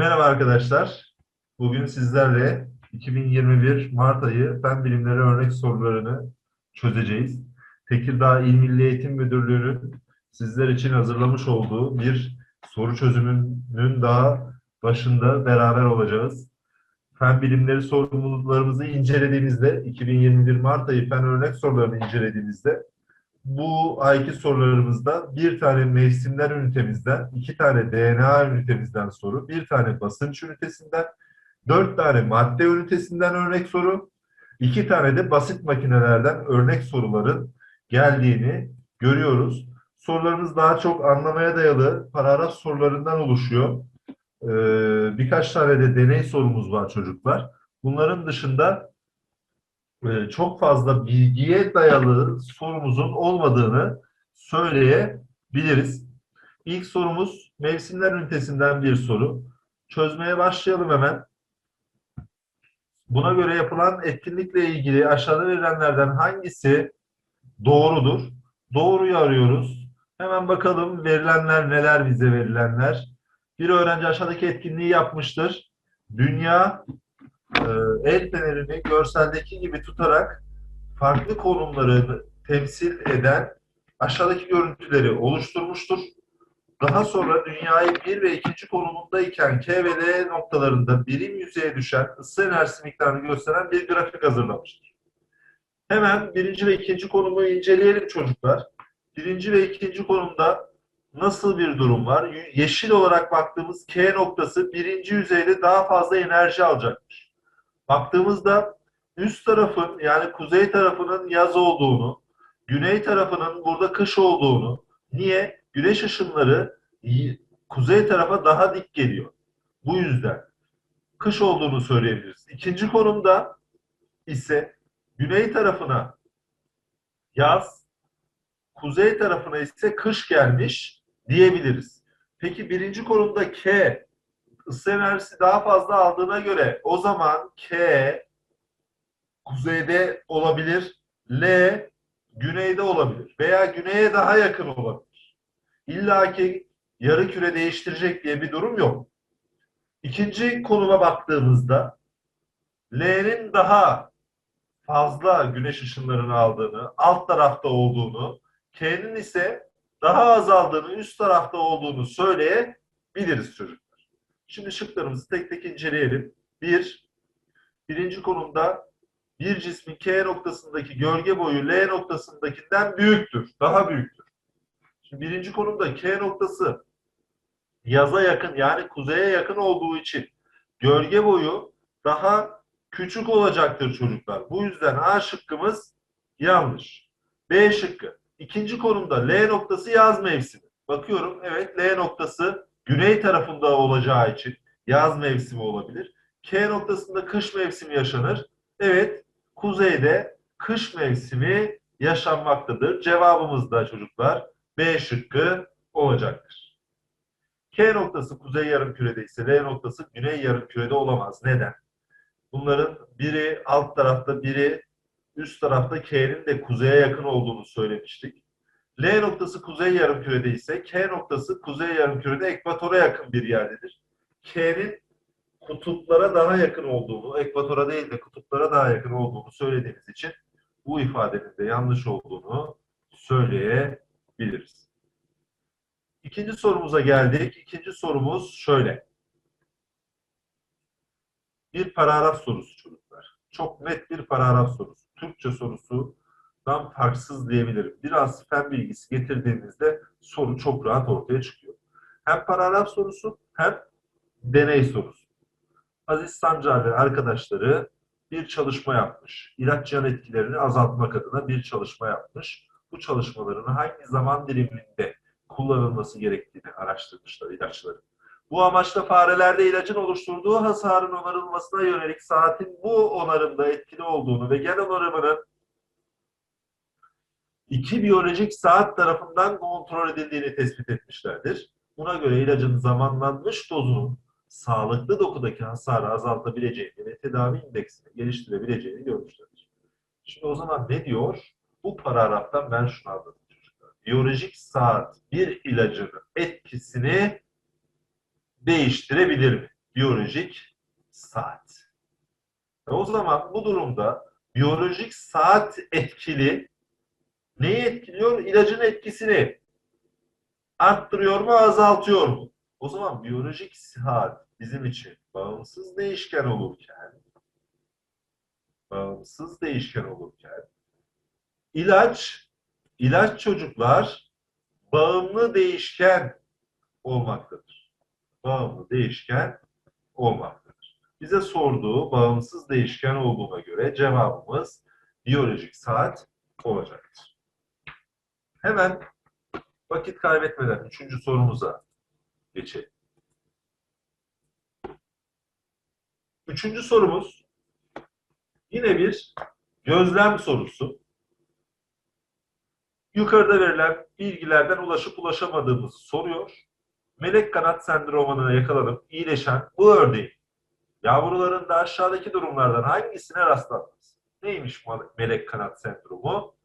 Merhaba arkadaşlar. Bugün sizlerle 2021 Mart ayı fen bilimleri örnek sorularını çözeceğiz. Tekirdağ İl Milli Eğitim Müdürlüğü'nün sizler için hazırlamış olduğu bir soru çözümünün daha başında beraber olacağız. Fen bilimleri sorumluluklarımızı incelediğimizde, 2021 Mart ayı fen örnek sorularını incelediğimizde bu ayki sorularımızda bir tane mevsimler ünitemizden, iki tane DNA ünitemizden soru, bir tane basınç ünitesinden, dört tane madde ünitesinden örnek soru, iki tane de basit makinelerden örnek soruların geldiğini görüyoruz. Sorularımız daha çok anlamaya dayalı paragraf sorularından oluşuyor. Ee, birkaç tane de deney sorumuz var çocuklar. Bunların dışında çok fazla bilgiye dayalı sorumuzun olmadığını söyleyebiliriz. İlk sorumuz mevsimler ünitesinden bir soru. Çözmeye başlayalım hemen. Buna göre yapılan etkinlikle ilgili aşağıda verilenlerden hangisi doğrudur? Doğruyu arıyoruz. Hemen bakalım verilenler neler bize verilenler. Bir öğrenci aşağıdaki etkinliği yapmıştır. Dünya e, el fenerini görseldeki gibi tutarak farklı konumları temsil eden aşağıdaki görüntüleri oluşturmuştur. Daha sonra dünyayı bir ve ikinci konumundayken K ve L noktalarında birim yüzeye düşen ısı enerjisi miktarını gösteren bir grafik hazırlamıştır. Hemen birinci ve ikinci konumu inceleyelim çocuklar. Birinci ve ikinci konumda nasıl bir durum var? Yeşil olarak baktığımız K noktası birinci yüzeyde daha fazla enerji alacakmış. Baktığımızda üst tarafın yani kuzey tarafının yaz olduğunu, güney tarafının burada kış olduğunu, niye? Güneş ışınları kuzey tarafa daha dik geliyor. Bu yüzden kış olduğunu söyleyebiliriz. İkinci konumda ise güney tarafına yaz, kuzey tarafına ise kış gelmiş diyebiliriz. Peki birinci konumda K ısı enerjisi daha fazla aldığına göre o zaman K kuzeyde olabilir, L güneyde olabilir veya güneye daha yakın olabilir. İlla ki yarı küre değiştirecek diye bir durum yok. İkinci konuma baktığımızda L'nin daha fazla güneş ışınlarını aldığını, alt tarafta olduğunu, K'nin ise daha azaldığını, üst tarafta olduğunu söyleyebiliriz çocuklar. Şimdi şıklarımızı tek tek inceleyelim. Bir, birinci konumda bir cismin K noktasındaki gölge boyu L noktasındakinden büyüktür. Daha büyüktür. Şimdi birinci konumda K noktası yaza yakın yani kuzeye yakın olduğu için gölge boyu daha küçük olacaktır çocuklar. Bu yüzden A şıkkımız yanlış. B şıkkı. İkinci konumda L noktası yaz mevsimi. Bakıyorum evet L noktası güney tarafında olacağı için yaz mevsimi olabilir. K noktasında kış mevsimi yaşanır. Evet kuzeyde kış mevsimi yaşanmaktadır. Cevabımız da çocuklar B şıkkı olacaktır. K noktası kuzey yarım kürede ise L noktası güney yarım kürede olamaz. Neden? Bunların biri alt tarafta biri üst tarafta K'nin de kuzeye yakın olduğunu söylemiştik. L noktası kuzey yarım kürede ise K noktası kuzey yarım kürede ekvatora yakın bir yerdedir. K'nin kutuplara daha yakın olduğunu, ekvatora değil de kutuplara daha yakın olduğunu söylediğimiz için bu ifadenin de yanlış olduğunu söyleyebiliriz. İkinci sorumuza geldik. İkinci sorumuz şöyle. Bir paragraf sorusu çocuklar. Çok net bir paragraf sorusu. Türkçe sorusundan farksız diyebilirim. Biraz fen bilgisi getirdiğimizde soru çok rahat ortaya çıkıyor. Hem paragraf sorusu hem deney sorusu. Aziz Sancar ve arkadaşları bir çalışma yapmış. İlaç yan etkilerini azaltmak adına bir çalışma yapmış. Bu çalışmaların hangi zaman diliminde kullanılması gerektiğini araştırmışlar ilaçların. Bu amaçla farelerde ilacın oluşturduğu hasarın onarılmasına yönelik saatin bu onarımda etkili olduğunu ve gen onarımının iki biyolojik saat tarafından kontrol edildiğini tespit etmişlerdir. Buna göre ilacın zamanlanmış dozunun sağlıklı dokudaki hasarı azaltabileceğini ve tedavi indeksini geliştirebileceğini görmüşlerdir. Şimdi o zaman ne diyor? Bu paragraftan ben şunu anladım çocuklar. Biyolojik saat bir ilacın etkisini değiştirebilir mi? biyolojik saat. E o zaman bu durumda biyolojik saat etkili neyi etkiliyor? İlacın etkisini arttırıyor mu, azaltıyor mu? O zaman biyolojik saat bizim için bağımsız değişken olurken bağımsız değişken olurken ilaç ilaç çocuklar bağımlı değişken olmaktadır. Bağımlı değişken olmaktadır. Bize sorduğu bağımsız değişken olduğuna göre cevabımız biyolojik saat olacaktır. Hemen vakit kaybetmeden üçüncü sorumuza geçelim. Üçüncü sorumuz yine bir gözlem sorusu. Yukarıda verilen bilgilerden ulaşıp ulaşamadığımızı soruyor. Melek kanat sendromuna yakalanıp iyileşen bu örneğin yavrularında aşağıdaki durumlardan hangisine rastlanmaz? Neymiş melek kanat sendromu?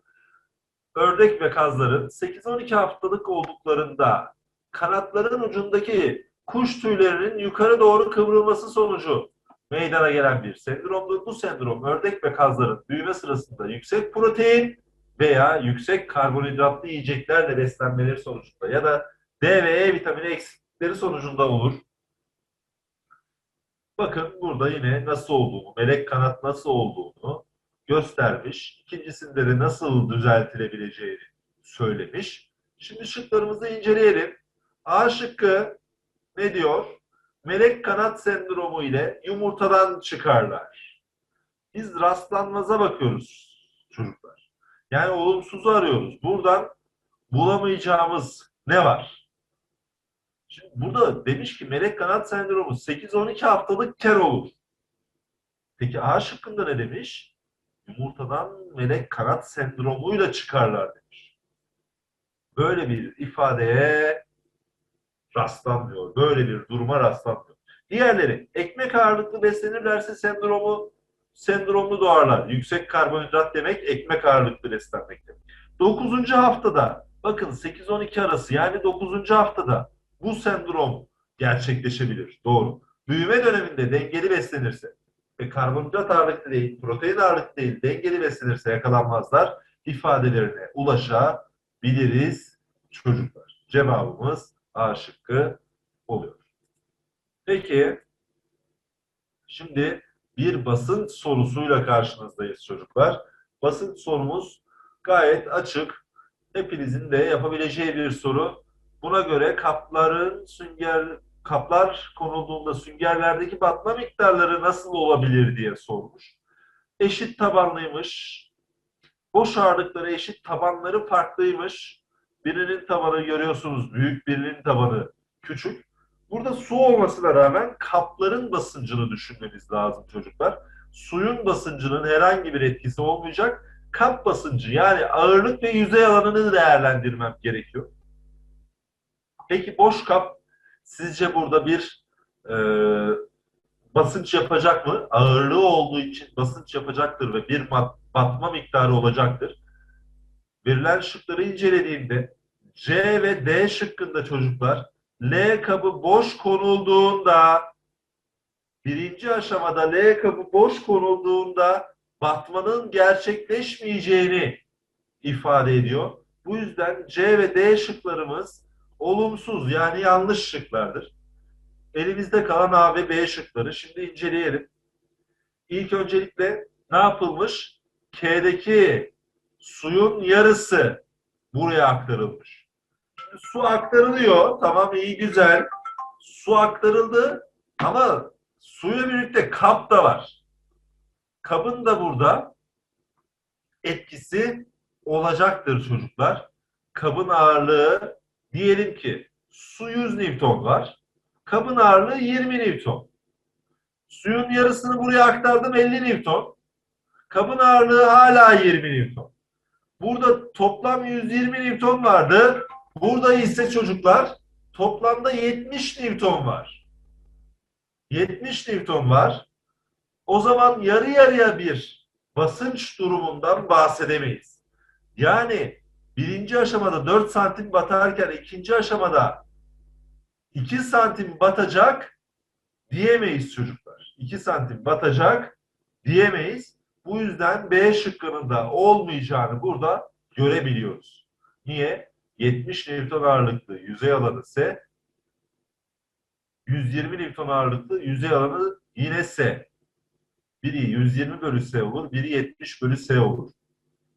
Ördek ve kazların 8-12 haftalık olduklarında kanatların ucundaki kuş tüylerinin yukarı doğru kıvrılması sonucu meydana gelen bir sendromdur. Bu sendrom ördek ve kazların büyüme sırasında yüksek protein veya yüksek karbonhidratlı yiyeceklerle beslenmeleri sonucunda ya da D ve E vitamini eksiklikleri sonucunda olur. Bakın burada yine nasıl olduğunu, melek kanat nasıl olduğunu göstermiş. İkincisinde de nasıl düzeltilebileceğini söylemiş. Şimdi şıklarımızı inceleyelim. A şıkkı ne diyor? Melek kanat sendromu ile yumurtadan çıkarlar. Biz rastlanmaza bakıyoruz çocuklar. Yani olumsuzu arıyoruz. Buradan bulamayacağımız ne var? Şimdi burada demiş ki melek kanat sendromu 8-12 haftalık ker olur. Peki A şıkkında ne demiş? Yumurtadan melek kanat sendromuyla çıkarlar demiş. Böyle bir ifadeye rastlanmıyor. Böyle bir duruma rastlanmıyor. Diğerleri ekmek ağırlıklı beslenirlerse sendromu sendromlu doğarlar. Yüksek karbonhidrat demek ekmek ağırlıklı beslenmek demek. 9. haftada bakın 8-12 arası yani 9. haftada bu sendrom gerçekleşebilir. Doğru. Büyüme döneminde dengeli beslenirse ve karbonhidrat ağırlıklı değil, protein ağırlıklı değil, dengeli beslenirse yakalanmazlar ifadelerine ulaşabiliriz çocuklar. Cevabımız A şıkkı oluyor. Peki şimdi bir basınç sorusuyla karşınızdayız çocuklar. Basınç sorumuz gayet açık. Hepinizin de yapabileceği bir soru. Buna göre kapların sünger kaplar konulduğunda süngerlerdeki batma miktarları nasıl olabilir diye sormuş. Eşit tabanlıymış. Boş ağırlıkları eşit, tabanları farklıymış. Birinin tabanı görüyorsunuz büyük, birinin tabanı küçük. Burada su olmasına rağmen kapların basıncını düşünmemiz lazım çocuklar. Suyun basıncının herhangi bir etkisi olmayacak. Kap basıncı yani ağırlık ve yüzey alanını değerlendirmem gerekiyor. Peki boş kap sizce burada bir e, basınç yapacak mı? Ağırlığı olduğu için basınç yapacaktır ve bir batma miktarı olacaktır. Verilen şıkları incelediğimde C ve D şıkkında çocuklar L kabı boş konulduğunda birinci aşamada L kabı boş konulduğunda batmanın gerçekleşmeyeceğini ifade ediyor. Bu yüzden C ve D şıklarımız olumsuz yani yanlış şıklardır. Elimizde kalan A ve B şıkları şimdi inceleyelim. İlk öncelikle ne yapılmış? K'deki suyun yarısı buraya aktarılmış. Şimdi su aktarılıyor. Tamam iyi güzel. Su aktarıldı ama suyla birlikte kap da var. Kabın da burada etkisi olacaktır çocuklar. Kabın ağırlığı diyelim ki su 100 Newton var. Kabın ağırlığı 20 Newton. Suyun yarısını buraya aktardım 50 Newton. Kabın ağırlığı hala 20 Newton. Burada toplam 120 Newton vardı. Burada ise çocuklar toplamda 70 Newton var. 70 Newton var. O zaman yarı yarıya bir basınç durumundan bahsedemeyiz. Yani birinci aşamada 4 santim batarken ikinci aşamada 2 santim batacak diyemeyiz çocuklar. 2 santim batacak diyemeyiz. Bu yüzden B şıkkının da olmayacağını burada görebiliyoruz. Niye? 70 Newton ağırlıklı yüzey alanı ise 120 Newton ağırlıklı yüzey alanı yine S. Biri 120 bölü S olur, biri 70 bölü S olur.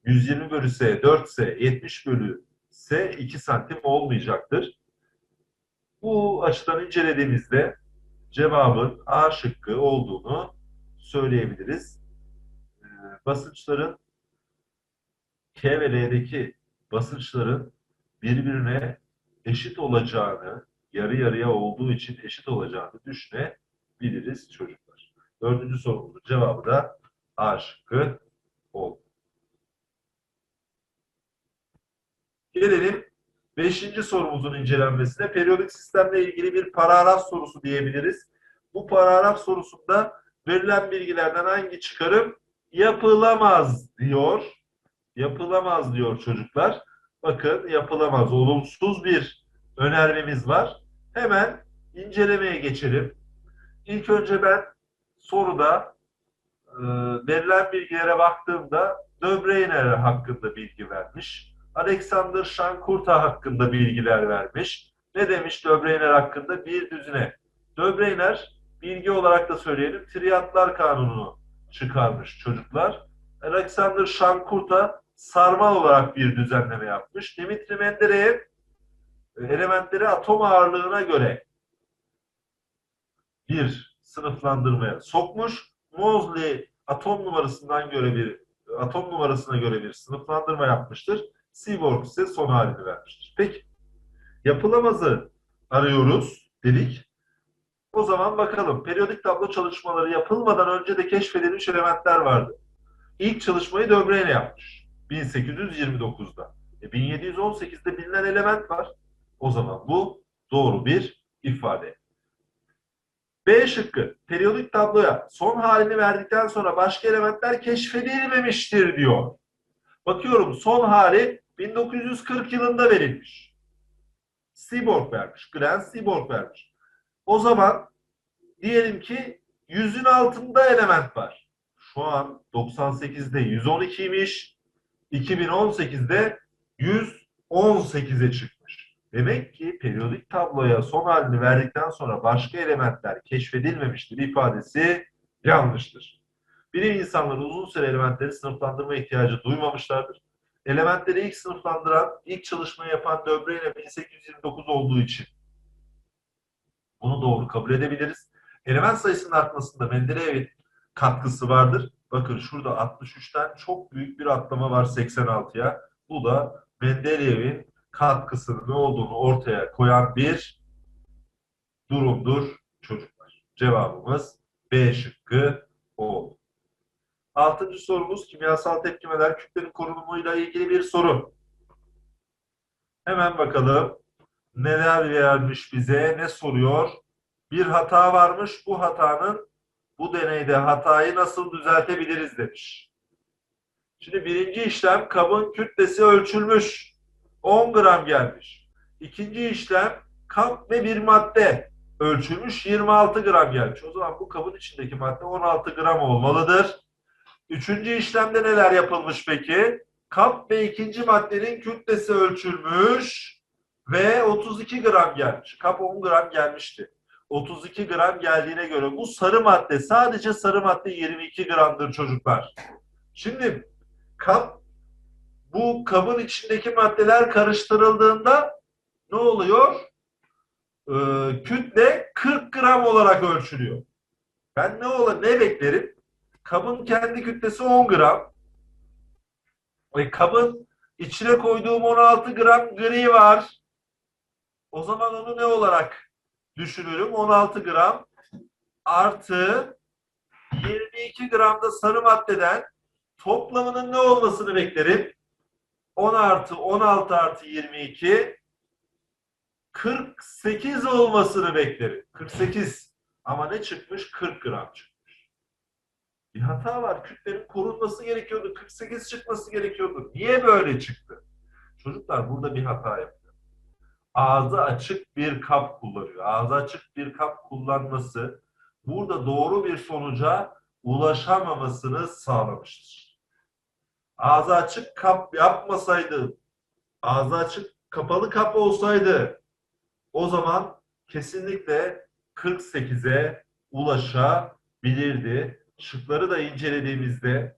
120 bölü S 4 S, 70 bölü S 2 santim olmayacaktır. Bu açıdan incelediğimizde cevabın A şıkkı olduğunu söyleyebiliriz. Ee, basınçların K ve L'deki basınçların birbirine eşit olacağını, yarı yarıya olduğu için eşit olacağını düşünebiliriz çocuklar. Dördüncü sorumuzun cevabı da A şıkkı oldu. Gelelim beşinci sorumuzun incelenmesine. Periyodik sistemle ilgili bir paragraf sorusu diyebiliriz. Bu paragraf sorusunda verilen bilgilerden hangi çıkarım yapılamaz diyor. Yapılamaz diyor çocuklar. Bakın yapılamaz. Olumsuz bir önermemiz var. Hemen incelemeye geçelim. İlk önce ben soruda e, verilen bilgilere baktığımda Döbreyner hakkında bilgi vermiş. Alexander Şankurta hakkında bilgiler vermiş. Ne demiş Döbreyner hakkında? Bir düzine. Döbreyner bilgi olarak da söyleyelim triyatlar kanununu çıkarmış çocuklar. Alexander Şankurta sarmal olarak bir düzenleme yapmış. Dimitri Mendereev elementleri atom ağırlığına göre bir sınıflandırmaya sokmuş. Moseley atom numarasından göre bir atom numarasına göre bir sınıflandırma yapmıştır. Seaborg ise son halini vermiştir. Peki yapılamazı arıyoruz dedik. O zaman bakalım. Periyodik tablo çalışmaları yapılmadan önce de keşfedilmiş elementler vardı. İlk çalışmayı Döbreyne yapmış. 1829'da. E 1718'de bilinen element var. O zaman bu doğru bir ifade. B şıkkı. Periyodik tabloya son halini verdikten sonra başka elementler keşfedilmemiştir diyor. Bakıyorum son hali 1940 yılında verilmiş. Seaborg vermiş. Glenn Seaborg vermiş. O zaman diyelim ki yüzün altında element var. Şu an 98'de 112'ymiş. 2018'de 118'e çıkmış. Demek ki periyodik tabloya son halini verdikten sonra başka elementler keşfedilmemiştir ifadesi yanlıştır. Bilim insanları uzun süre elementleri sınıflandırma ihtiyacı duymamışlardır. Elementleri ilk sınıflandıran, ilk çalışmayı yapan Döbreyne 1829 olduğu için bunu doğru kabul edebiliriz. Element sayısının artmasında Mendeleyev'in katkısı vardır. Bakın şurada 63'ten çok büyük bir atlama var 86'ya. Bu da Mendeleyev'in katkısının ne olduğunu ortaya koyan bir durumdur çocuklar. Cevabımız B şıkkı oldu. Altıncı sorumuz kimyasal tepkimeler kütlenin korunumuyla ilgili bir soru. Hemen bakalım neler vermiş bize, ne soruyor? Bir hata varmış, bu hatanın bu deneyde hatayı nasıl düzeltebiliriz demiş. Şimdi birinci işlem kabın kütlesi ölçülmüş. 10 gram gelmiş. İkinci işlem kap ve bir madde ölçülmüş 26 gram gelmiş. O zaman bu kabın içindeki madde 16 gram olmalıdır. Üçüncü işlemde neler yapılmış peki? Kap ve ikinci maddenin kütlesi ölçülmüş ve 32 gram gelmiş. Kap 10 gram gelmişti. 32 gram geldiğine göre bu sarı madde sadece sarı madde 22 gramdır çocuklar. Şimdi kap bu kabın içindeki maddeler karıştırıldığında ne oluyor? Ee, kütle 40 gram olarak ölçülüyor. Ben ne ola ne beklerim? Kabın kendi kütlesi 10 gram. Ve kabın içine koyduğum 16 gram gri var. O zaman onu ne olarak düşünürüm? 16 gram artı 22 gram da sarı maddeden toplamının ne olmasını beklerim? 10 artı 16 artı 22 48 olmasını beklerim. 48 ama ne çıkmış? 40 gram çıkmış. Bir hata var. Kütlenin korunması gerekiyordu. 48 çıkması gerekiyordu. Niye böyle çıktı? Çocuklar burada bir hata yapıyor. Ağzı açık bir kap kullanıyor. Ağzı açık bir kap kullanması burada doğru bir sonuca ulaşamamasını sağlamıştır. Ağzı açık kap yapmasaydı, ağzı açık kapalı kap olsaydı o zaman kesinlikle 48'e ulaşabilirdi. Şıkları da incelediğimizde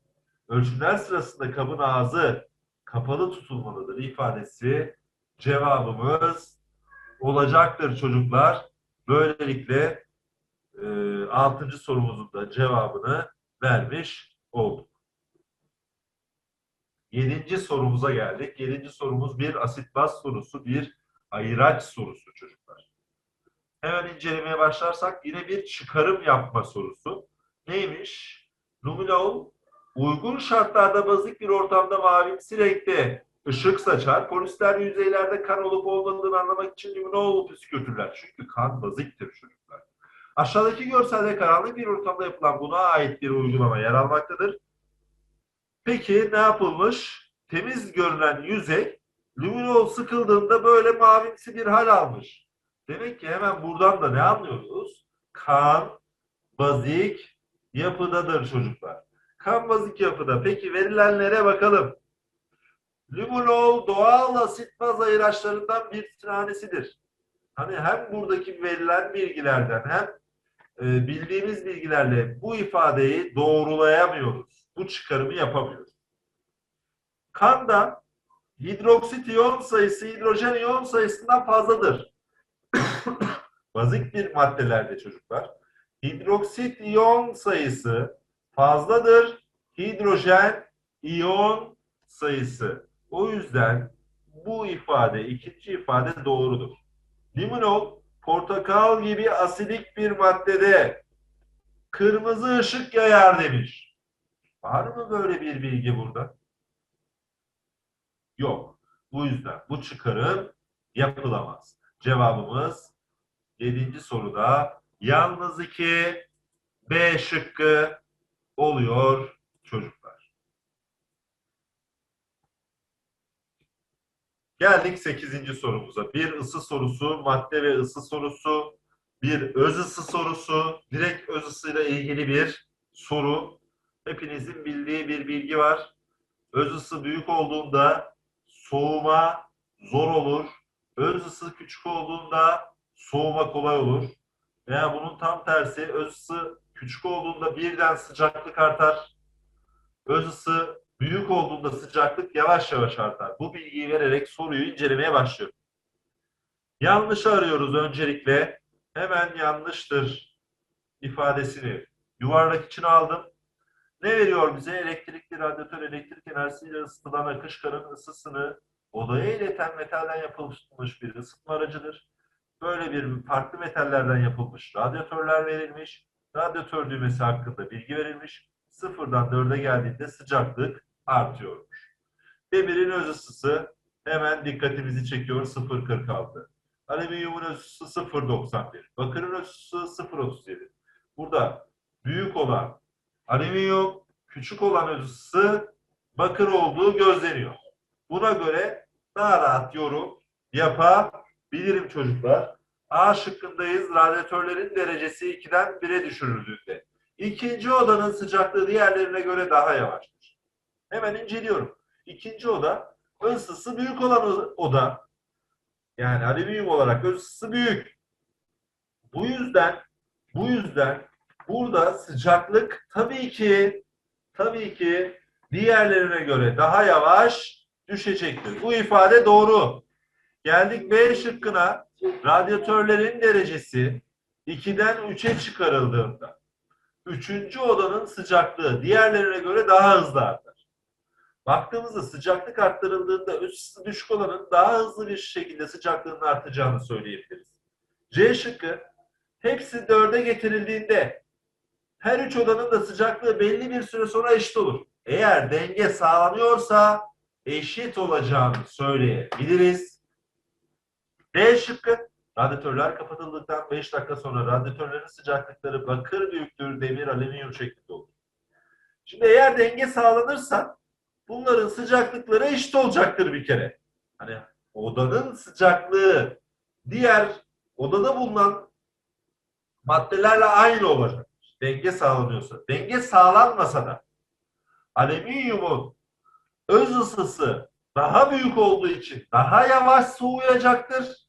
ölçümler sırasında kabın ağzı kapalı tutulmalıdır ifadesi cevabımız olacaktır çocuklar. Böylelikle e, 6. sorumuzun da cevabını vermiş olduk. 7. sorumuza geldik. 7. sorumuz bir asit baz sorusu, bir ayıraç sorusu çocuklar. Hemen incelemeye başlarsak yine bir çıkarım yapma sorusu. Neymiş? Luminol uygun şartlarda bazik bir ortamda mavimsi renkte ışık saçar. Polisler yüzeylerde kan olup olmadığını anlamak için luminol püskürtürler. Çünkü kan baziktir çocuklar. Aşağıdaki görselde karanlık bir ortamda yapılan buna ait bir uygulama yer almaktadır. Peki ne yapılmış? Temiz görünen yüzey luminol sıkıldığında böyle mavimsi bir hal almış. Demek ki hemen buradan da ne anlıyoruz? Kan bazik yapıdadır çocuklar. Kan bazik yapıda. Peki verilenlere bakalım. Luminol doğal asit baz ayıraçlarından bir tanesidir. Hani hem buradaki verilen bilgilerden hem e, bildiğimiz bilgilerle bu ifadeyi doğrulayamıyoruz. Bu çıkarımı yapamıyoruz. Kanda hidroksit iyon sayısı hidrojen iyon sayısından fazladır. Bazik bir maddelerde çocuklar. Hidroksit iyon sayısı fazladır. Hidrojen iyon sayısı. O yüzden bu ifade, ikinci ifade doğrudur. Limonol portakal gibi asidik bir maddede kırmızı ışık yayar demiş. Var mı böyle bir bilgi burada? Yok. Bu yüzden bu çıkarım yapılamaz. Cevabımız 7. soruda yalnız 2 B şıkkı oluyor çocuklar. Geldik 8. sorumuza. Bir ısı sorusu, madde ve ısı sorusu, bir öz ısı sorusu, direkt öz ısıyla ilgili bir soru. Hepinizin bildiği bir bilgi var. Öz ısı büyük olduğunda soğuma zor olur. Öz ısı küçük olduğunda soğuma kolay olur. Veya bunun tam tersi öz ısı küçük olduğunda birden sıcaklık artar. Öz ısı büyük olduğunda sıcaklık yavaş yavaş artar. Bu bilgiyi vererek soruyu incelemeye başlıyorum. Yanlışı arıyoruz öncelikle. Hemen yanlıştır ifadesini yuvarlak için aldım. Ne veriyor bize? Elektrikli radyatör elektrik enerjisiyle ısıtılan akışkanın ısısını odaya ileten metalden yapılmış bir ısıtma aracıdır. Böyle bir farklı metallerden yapılmış radyatörler verilmiş. Radyatör düğmesi hakkında bilgi verilmiş. Sıfırdan dörde geldiğinde sıcaklık artıyormuş. Demirin öz ısısı hemen dikkatimizi çekiyor 0.46. Alüminyumun öz ısısı 0.91. Bakırın öz ısısı 0.37. Burada büyük olan alüminyum, küçük olan öz ısısı bakır olduğu gözleniyor. Buna göre daha rahat yorum yapabilirim çocuklar. A şıkkındayız. Radyatörlerin derecesi 2'den 1'e düşürüldüğünde. İkinci odanın sıcaklığı diğerlerine göre daha yavaştır. Hemen inceliyorum. İkinci oda ısısı büyük olan oda. Yani alüminyum olarak ısısı büyük. Bu yüzden bu yüzden burada sıcaklık tabii ki tabii ki diğerlerine göre daha yavaş düşecektir. Bu ifade doğru. Geldik B şıkkına. Radyatörlerin derecesi 2'den 3'e çıkarıldığında üçüncü odanın sıcaklığı diğerlerine göre daha hızlı artar. Baktığımızda sıcaklık arttırıldığında ısı düşük olanın daha hızlı bir şekilde sıcaklığının artacağını söyleyebiliriz. C şıkkı hepsi dörde getirildiğinde her üç odanın da sıcaklığı belli bir süre sonra eşit olur. Eğer denge sağlanıyorsa eşit olacağını söyleyebiliriz. D şıkkı radyatörler kapatıldıktan 5 dakika sonra radyatörlerin sıcaklıkları bakır büyüklüğü demir alüminyum şeklinde olur. Şimdi eğer denge sağlanırsa bunların sıcaklıkları eşit olacaktır bir kere. Hani odanın sıcaklığı diğer odada bulunan maddelerle aynı olacak. Denge sağlanıyorsa. Denge sağlanmasa da alüminyumun öz ısısı daha büyük olduğu için daha yavaş soğuyacaktır.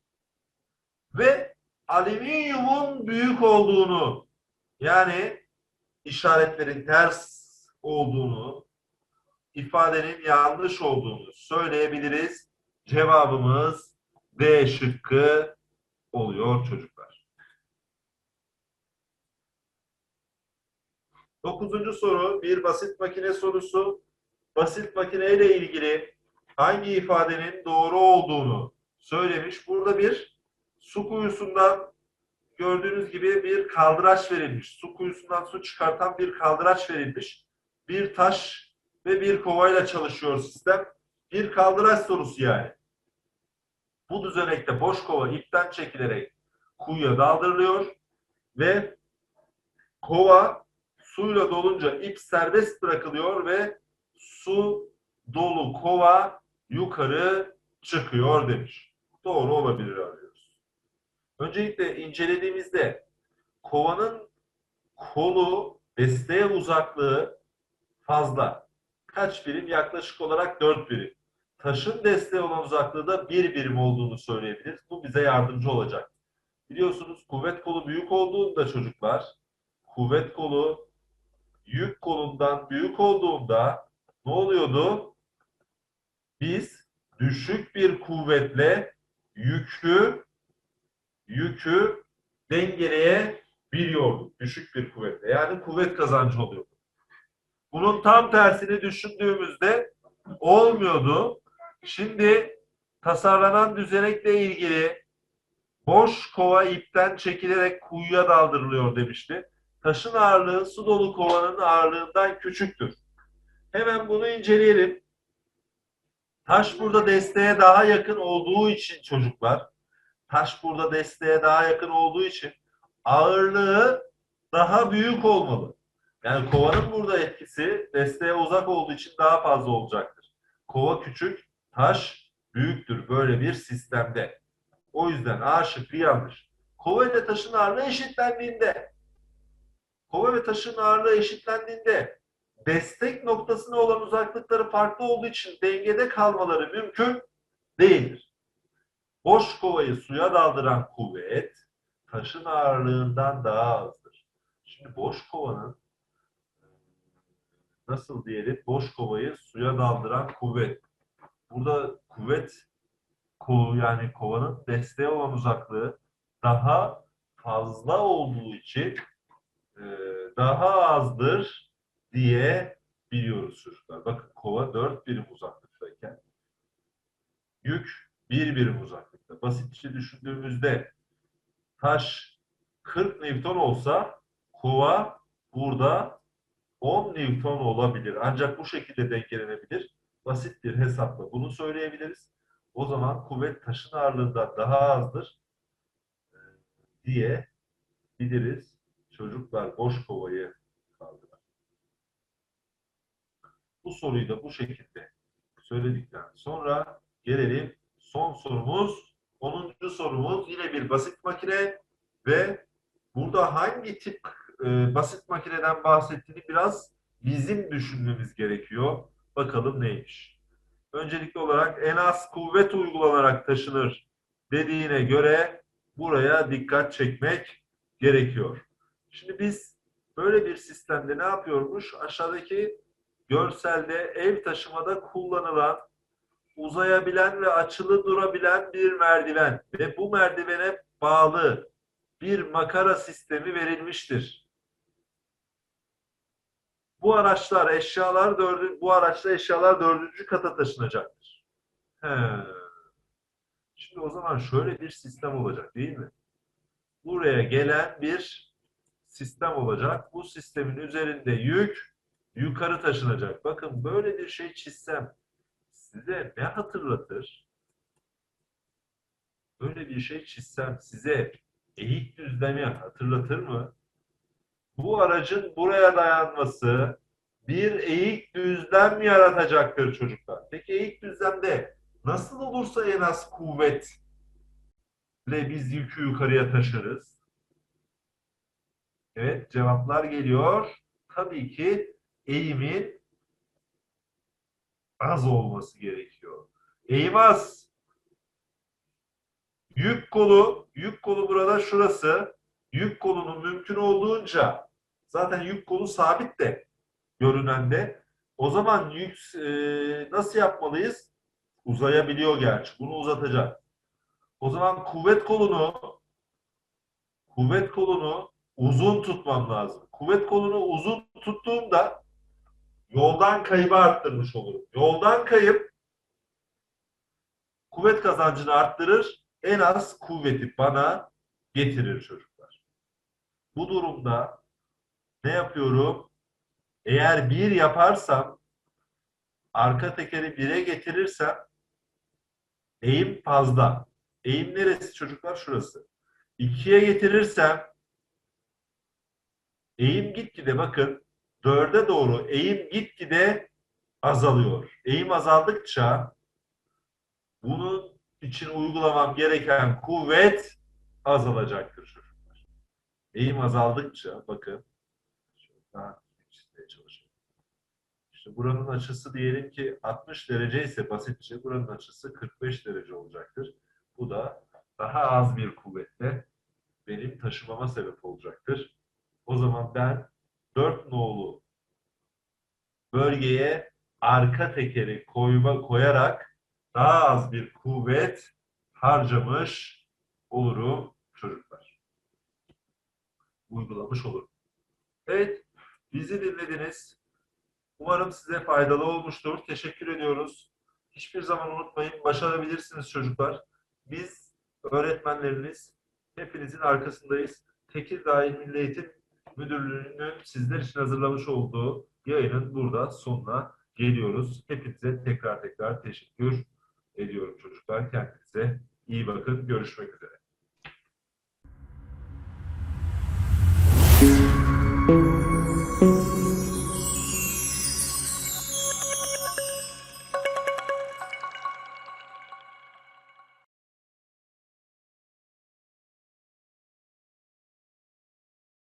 Ve alüminyumun büyük olduğunu yani işaretlerin ters olduğunu ifadenin yanlış olduğunu söyleyebiliriz. Cevabımız D şıkkı oluyor çocuklar. Dokuzuncu soru bir basit makine sorusu. Basit makine ile ilgili hangi ifadenin doğru olduğunu söylemiş. Burada bir su kuyusundan gördüğünüz gibi bir kaldıraç verilmiş. Su kuyusundan su çıkartan bir kaldıraç verilmiş. Bir taş ve bir kovayla çalışıyor sistem. Bir kaldıraç sorusu yani. Bu düzenekte boş kova ipten çekilerek kuyuya daldırılıyor ve kova suyla dolunca ip serbest bırakılıyor ve su dolu kova yukarı çıkıyor demiş. Doğru olabilir arıyoruz. Öncelikle incelediğimizde kovanın kolu desteğe uzaklığı fazla. Kaç birim? Yaklaşık olarak 4 birim. Taşın desteği olan uzaklığı da 1 birim olduğunu söyleyebiliriz. Bu bize yardımcı olacak. Biliyorsunuz kuvvet kolu büyük olduğunda çocuklar, kuvvet kolu yük kolundan büyük olduğunda ne oluyordu? Biz düşük bir kuvvetle yükü yükü dengeleyebiliyorduk. Düşük bir kuvvetle. Yani kuvvet kazancı oluyordu. Bunun tam tersini düşündüğümüzde olmuyordu. Şimdi tasarlanan düzenekle ilgili boş kova ipten çekilerek kuyuya daldırılıyor demişti. Taşın ağırlığı su dolu kovanın ağırlığından küçüktür. Hemen bunu inceleyelim. Taş burada desteğe daha yakın olduğu için çocuklar, taş burada desteğe daha yakın olduğu için ağırlığı daha büyük olmalı. Yani kovanın burada etkisi desteğe uzak olduğu için daha fazla olacaktır. Kova küçük, taş büyüktür böyle bir sistemde. O yüzden A şıkkı yanlış. Kova ile taşın ağırlığı eşitlendiğinde kova ve taşın ağırlığı eşitlendiğinde destek noktasına olan uzaklıkları farklı olduğu için dengede kalmaları mümkün değildir. Boş kovayı suya daldıran kuvvet taşın ağırlığından daha azdır. Şimdi boş kovanın nasıl diyelim boş kovayı suya daldıran kuvvet. Burada kuvvet kolu yani kovanın desteğe olan uzaklığı daha fazla olduğu için e, daha azdır diye biliyoruz çocuklar. Bakın kova 4 birim uzaklıktayken yük 1 birim uzaklıkta. Basitçe düşündüğümüzde taş 40 Newton olsa kova burada 10 Newton olabilir. Ancak bu şekilde dengelenebilir. Basit bir hesapla bunu söyleyebiliriz. O zaman kuvvet taşın ağırlığından daha azdır e, diye biliriz. Çocuklar boş kovayı Bu soruyu da bu şekilde söyledikten sonra gelelim son sorumuz. 10. sorumuz yine bir basit makine ve burada hangi tip e, basit makineden bahsettiğini biraz bizim düşünmemiz gerekiyor. Bakalım neymiş. Öncelikli olarak en az kuvvet uygulanarak taşınır dediğine göre buraya dikkat çekmek gerekiyor. Şimdi biz böyle bir sistemde ne yapıyormuş? Aşağıdaki görselde ev taşımada kullanılan uzayabilen ve açılı durabilen bir merdiven ve bu merdivene bağlı bir makara sistemi verilmiştir. Bu araçlar eşyalar dördü, bu araçla eşyalar dördüncü kata taşınacaktır. He. Şimdi o zaman şöyle bir sistem olacak değil mi? Buraya gelen bir sistem olacak. Bu sistemin üzerinde yük yukarı taşınacak. Bakın böyle bir şey çizsem size ne hatırlatır? Böyle bir şey çizsem size eğik düzlemi hatırlatır mı? Bu aracın buraya dayanması bir eğik düzlem yaratacaktır çocuklar. Peki eğik düzlemde nasıl olursa en az kuvvetle biz yükü yukarıya taşırız? Evet, cevaplar geliyor. Tabii ki eğimin az olması gerekiyor. Eğim az. Yük kolu, yük kolu burada şurası. Yük kolunun mümkün olduğunca zaten yük kolu sabit de görünende. O zaman yük e, nasıl yapmalıyız? Uzayabiliyor gerçi. Bunu uzatacak. O zaman kuvvet kolunu kuvvet kolunu uzun tutmam lazım. Kuvvet kolunu uzun tuttuğumda yoldan kaybı arttırmış olurum. Yoldan kayıp kuvvet kazancını arttırır, en az kuvveti bana getirir çocuklar. Bu durumda ne yapıyorum? Eğer bir yaparsam, arka tekeri bire getirirsem, eğim fazla. Eğim neresi çocuklar? Şurası. İkiye getirirsem, eğim gitgide bakın, dörde doğru eğim gitgide azalıyor. Eğim azaldıkça bunun için uygulamam gereken kuvvet azalacaktır çocuklar. Eğim azaldıkça bakın daha. İşte buranın açısı diyelim ki 60 derece ise basitçe buranın açısı 45 derece olacaktır. Bu da daha az bir kuvvetle benim taşımama sebep olacaktır. O zaman ben 4 nolu bölgeye arka tekeri koyma, koyarak daha az bir kuvvet harcamış olurum çocuklar. Uygulamış olurum. Evet, bizi dinlediniz. Umarım size faydalı olmuştur. Teşekkür ediyoruz. Hiçbir zaman unutmayın, başarabilirsiniz çocuklar. Biz, öğretmenleriniz, hepinizin arkasındayız. Tekirdağ İl Milli Eğitim Müdürlüğü'nün sizler için hazırlamış olduğu yayının burada sonuna geliyoruz. Hepinize tekrar tekrar teşekkür ediyorum çocuklar. Kendinize iyi bakın. Görüşmek üzere.